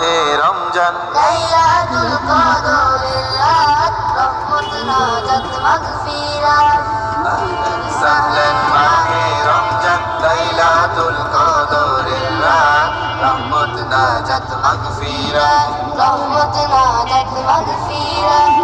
হে রমজান। সাহলেন মাহে রমজান লাইলাতুল কদরের রাত রহমত নাজাত মাগফিরাত রহমত নাজাত মাগফিরাত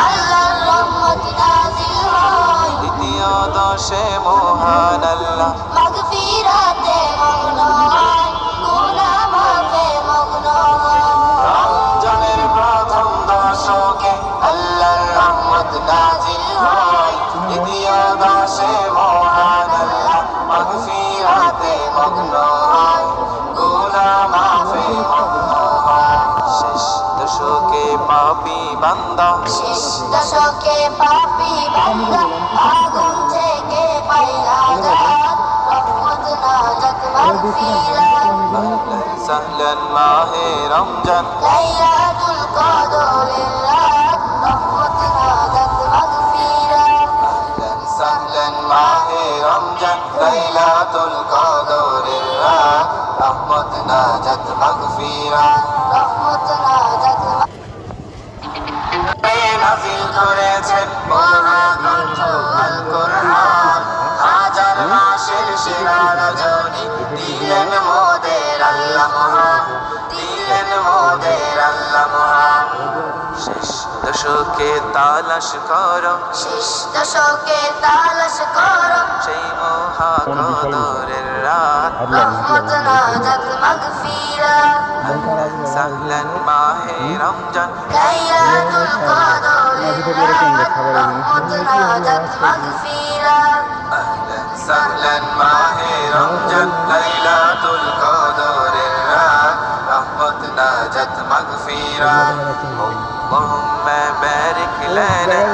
আল্লাহর রহমত নাজিল হয় দ্বিতীয় দশে মহান আল্লাহ মাগফিরাতে মগ্ন হয় গুনাহ মাফে মগ্ন হয় রমজানের প্রথম দশকে আল্লাহর রহমত নাজিল হয়। দ্বিতীয় দশে বান্দা শেষ দশকে পাপি বান্দা আগুন থেকে পাইলা জাত রহমত নাজাত মাগফিরাত সাহলেন মাহে রমজান। লাইলাতুল কদরের রাত রহমত নাজাত মাগফিরাত সাহলেন মাহে রমজান। লাইলাতুল কদরের রাত রহমত নাজাত মাগফিরাত রহমত নাজাত দিলেন মোদের আল্লাহ মহা দিলেন মোদের আল্লাহ মহা। শেষ দশকে তালাশ কর। শেষ দশকে তালাশ কর। সেই মহা কদরের রাত। রহমত নাজাত মাগফিরা। সাহলান মাহে রমজান। লাইলাতুল কদরের রাত। রহমত নাজাত মাগফিরা। সাহলান মাহে مناجت مغفرة اللهم بارك لنا